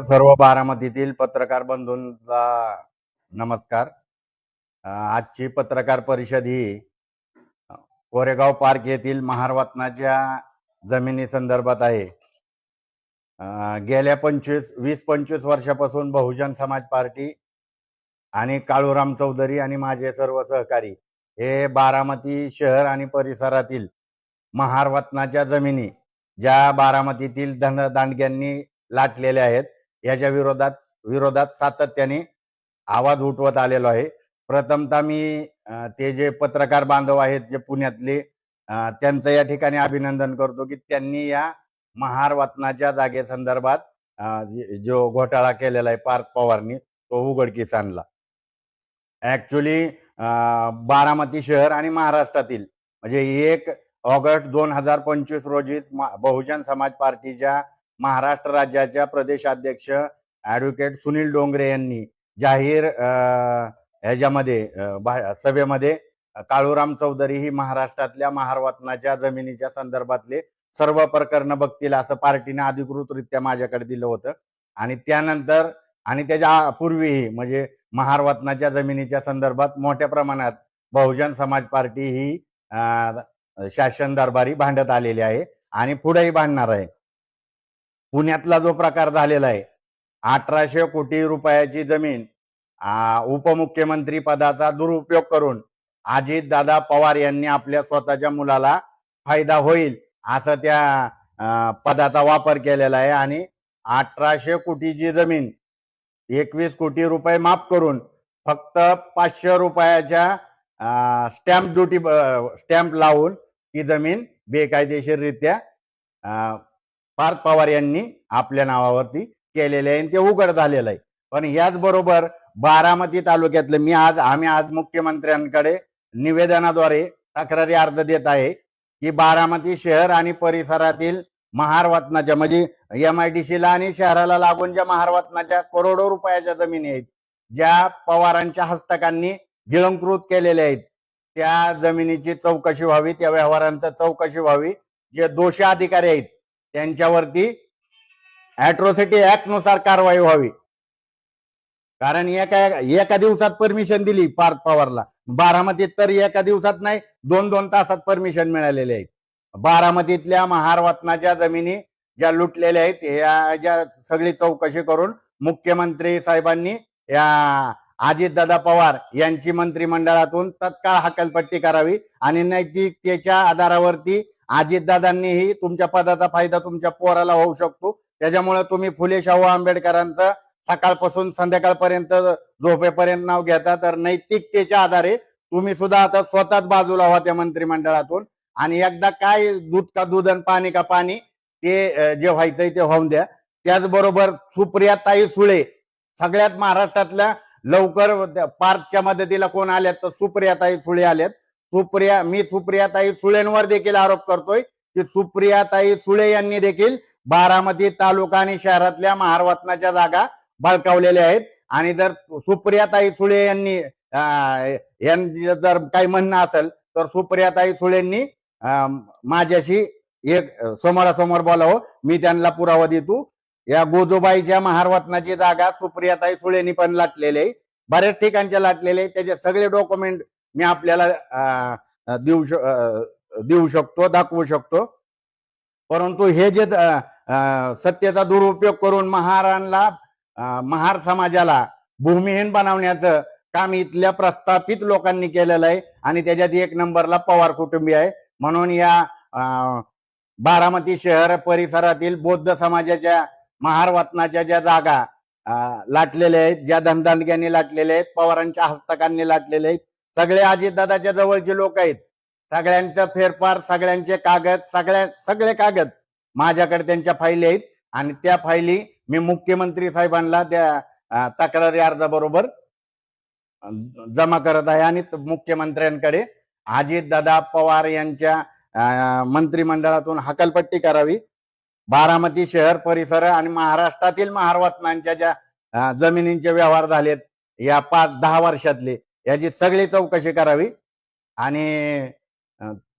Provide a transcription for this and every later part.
सर्व बारामतीतील पत्रकार बंधूंचा नमस्कार. आजची पत्रकार परिषद ही कोरेगाव पार्क येथील महारवतनाच्या जमिनी संदर्भात आहे गेल्या पंचवीस वीस पंचवीस वर्षापासून बहुजन समाज पार्टी आणि काळूराम चौधरी आणि माझे सर्व सहकारी हे बारामती शहर आणि परिसरातील महारवतनाच्या जमिनी ज्या बारामतीतील धन दांडग्यांनी लाटलेल्या आहेत याच्या विरोधात विरोधात सातत्याने आवाज उठवत आलेलो आहे. प्रथमतः मी ते जे पत्रकार बांधव आहेत जे पुण्यातले त्यांचं या ठिकाणी अभिनंदन करतो की त्यांनी या महार वतनाच्या जागेसंदर्भात जो घोटाळा केलेला आहे पार्थ पवारनी तो उघडकीस आणला. ऍक्च्युली बारामती शहर आणि महाराष्ट्रातील म्हणजे एक ऑगस्ट दोन हजार पंचवीस रोजी बहुजन समाज पार्टीच्या महाराष्ट्र राज्याच्या प्रदेशाध्यक्ष ऍडव्होकेट सुनील डोंगरे यांनी जाहीर ह्याच्यामध्ये सभेमध्ये काळूराम चौधरी ही महाराष्ट्रातल्या महारवतनाच्या जमिनीच्या संदर्भातले सर्व प्रकरण बघतील असं पार्टीने अधिकृतरित्या माझ्याकडे दिलं होतं. आणि त्यानंतर आणि त्याच्या पूर्वीही म्हणजे महारवतनाच्या जमिनीच्या संदर्भात मोठ्या प्रमाणात बहुजन समाज पार्टी ही शासन दरबारी भांडत आलेली आहे आणि पुढेही भांडणार आहे. पुण्यातला जो प्रकार झालेला आहे अठराशे कोटी रुपयाची जमीन उपमुख्यमंत्री पदाचा दुरुपयोग करून अजित दादा पवार यांनी आपल्या स्वतःच्या मुलाला फायदा होईल असं त्या पदाचा वापर केलेला आहे आणि अठराशे कोटीची जमीन एकवीस कोटी रुपये माफ करून फक्त पाचशे रुपयाच्या स्टॅम्प ड्युटी स्टॅम्प लावून ती जमीन बेकायदेशीररित्या पार्थ पवार यांनी आपल्या नावावरती केलेले आहे आणि ते उघड झालेलं आहे. पण याचबरोबर बारामती तालुक्यातले मी आज आम्ही आज मुख्यमंत्र्यांकडे निवेदनाद्वारे तक्रारी अर्ज देत आहे की बारामती शहर आणि परिसरातील महारवतनाच्या म्हणजे एम आय डी सीला आणि शहराला लागून ज्या महारवतनाच्या करोडो रुपयाच्या जमिनी आहेत ज्या पवारांच्या हस्तकांनी गिळंकृत केलेल्या आहेत त्या जमिनीची चौकशी व्हावी त्या व्यवहारांचं चौकशी व्हावी जे दोषी अधिकारी आहेत त्यांच्यावरती अॅट्रोसिटी ऍक्टनुसार कारवाई व्हावी. कारण एका एका दिवसात परमिशन दिली पार्थ पवारला. बारामतीत तर एका दिवसात नाही दोन दोन तासात परमिशन मिळालेले आहेत. बारामतीतल्या महारवतनाच्या जमिनी ज्या लुटलेल्या आहेत या ज्या सगळी चौकशी करून मुख्यमंत्री साहेबांनी या अजितदादा पवार यांची मंत्रिमंडळातून तत्काळ हकालपट्टी करावी आणि नैतिकतेच्या आधारावरती अजितदादांनीही तुमच्या पदाचा फायदा तुमच्या पोराला होऊ शकतो. त्याच्यामुळे तुम्ही फुले शाहू आंबेडकरांचं सकाळपासून संध्याकाळपर्यंत झोपेपर्यंत नाव घेता. तर नैतिकतेच्या आधारे तुम्ही सुद्धा आता स्वतःच बाजूला व्हा त्या मंत्रिमंडळातून. आणि एकदा काय दूध का दूध आणि पाणी का पाणी ते जे व्हायचंय ते होऊन द्या. त्याचबरोबर सुप्रिया ताई सुळे सगळ्यात महाराष्ट्रातल्या लवकर पार्कच्या मदतीला कोण आल्यात? तर सुप्रिया ताई सुळे आल्यात. सुप्रिया मी सुप्रिया ताई सुळेंवर देखील आरोप करतोय की सुप्रिया ताई सुळे यांनी देखील बारामती तालुका आणि शहरातल्या महारवतनाच्या जागा बळकावलेल्या आहेत. आणि जर सुप्रियाताई सुळे यांनी जर काही म्हणणं असेल तर सुप्रियाताई सुळेंनी माझ्याशी एक समोरासमोर बोलावं हो. मी त्यांना पुरावा देतो. या गोजोबाईच्या महारवतनाची जागा सुप्रियाताई सुळेंनी पण लाटलेली आहे. बऱ्याच ठिकाणच्या लाटलेले आहे. त्याचे सगळे डॉक्युमेंट मी आपल्याला देऊ देऊ शकतो दाखवू शकतो. परंतु हे जे अं, सत्तेचा दुरुपयोग करून महाराणला अं, महार समाजाला भूमिहीन बनवण्याचं काम इथल्या प्रस्थापित लोकांनी केलेलं आहे आणि त्याच्यात एक नंबरला पवार कुटुंबीय आहे. म्हणून या अं, बारामती शहर परिसरातील बौद्ध समाजाच्या महार वतनाच्या ज्या जागा लाटलेल्या आहेत ज्या धनदांडग्यांनी लाटलेल्या आहेत पवारांच्या हस्तकांनी लाटलेले आहेत सगळे अजितदादाच्या जवळचे लोक आहेत. सगळ्यांचं फेरफार सगळ्यांचे कागद सगळ्या सगळे कागद माझ्याकडे त्यांच्या फाईली आहेत. आणि त्या फाईली मी मुख्यमंत्री साहेबांना त्या तक्रारी अर्जाबरोबर जमा करत आहे. आणि मुख्यमंत्र्यांकडे अजितदादा पवार यांच्या मंत्रिमंडळातून हकालपट्टी करावी. बारामती शहर परिसर आणि महाराष्ट्रातील महारवात्म्यांच्या ज्या जमिनींचे व्यवहार झालेत या पाच दहा वर्षातले. याची सगळी चौकशी करावी आणि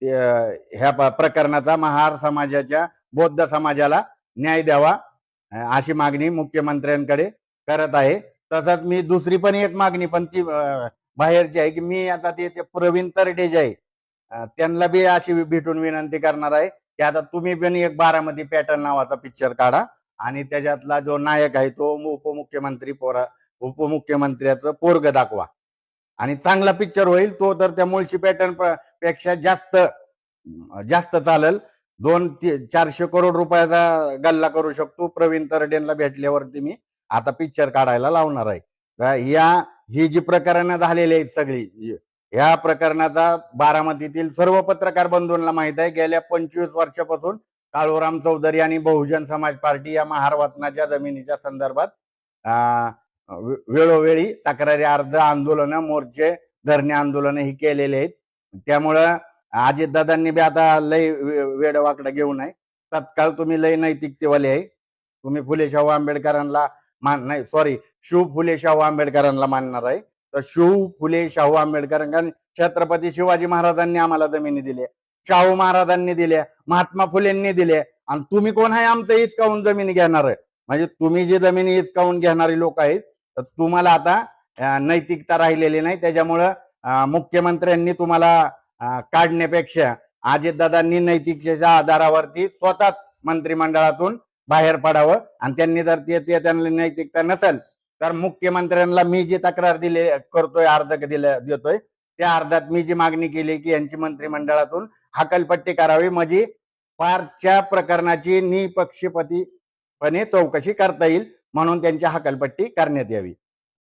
ह्या प्रकरणाचा महार समाजाच्या बौद्ध समाजाला न्याय द्यावा अशी मागणी मुख्यमंत्र्यांकडे करत आहे. तसंच मी दुसरी पण एक मागणी पण ती बाहेरची आहे की मी आता ते प्रवीण तरडे जे आहे त्यांना बी अशी भेटून विनंती करणार आहे की आता तुम्ही पण एक बारामती पॅटर्न नावाचा पिक्चर काढा आणि त्याच्यातला जो नायक आहे तो उपमुख्यमंत्री पोरा उपमुख्यमंत्र्याचं पोरग दाखवा. आणि चांगला पिक्चर होईल तो तर त्या मुळशी पॅटर्नपेक्षा जास्त जास्त चालेल. दोन चारशे करोड रुपयाचा गल्ला करू शकतो. प्रवीण तरडेनला भेटल्यावरती मी आता पिक्चर काढायला लावणार आहे. या ही जी प्रकरणं झालेली आहेत सगळी या प्रकरणाचा बारामतीतील सर्व पत्रकार बंधूंना माहीत आहे. गेल्या पंचवीस वर्षापासून काळूराम चौधरी आणि बहुजन समाज पार्टी या महारवतनाच्या जमिनीच्या संदर्भात अं, वेळोवेळी तक्रारी अर्ध आंदोलन मोर्चे धरणे आंदोलन ही केलेले आहेत. त्यामुळं अजितदादांनी बी आता लय वेड वाकडं घेऊ नये तत्काळ तुम्ही लय नैतिकतेवाले आहे. तुम्ही फुले शाहू आंबेडकरांना मान नाही सॉरी शिव फुले शाहू आंबेडकरांना मानणार आहे. तर शिव फुले शाहू आंबेडकर कारण छत्रपती शिवाजी महाराजांनी आम्हाला जमिनी दिल्या. शाहू महाराजांनी दिल्या महात्मा फुलेंनी दिल्या. आणि तुम्ही कोण आहे आमचं हिचकावून जमिनी घेणार? आहे म्हणजे तुम्ही जी जमिनी हिचकावून घेणारी लोक आहेत तर तुम्हाला आता नैतिकता राहिलेली नाही. त्याच्यामुळं मुख्यमंत्र्यांनी तुम्हाला काढण्यापेक्षा अजितदादांनी नैतिकतेच्या आधारावरती स्वतःच मंत्रिमंडळातून बाहेर पडावं. आणि त्यांनी जर ते त्यांना नैतिकता नसेल तर मुख्यमंत्र्यांना मी जी तक्रार दिले करतोय अर्ज दिले देतोय त्या अर्जात मी जी मागणी केली की यांची मंत्रिमंडळातून हकलपट्टी करावी. म्हणजे पारच्या प्रकरणाची निपक्षपातीपणे चौकशी करता येईल. म्हणून त्यांची हकलपट्टी करण्यात यावी.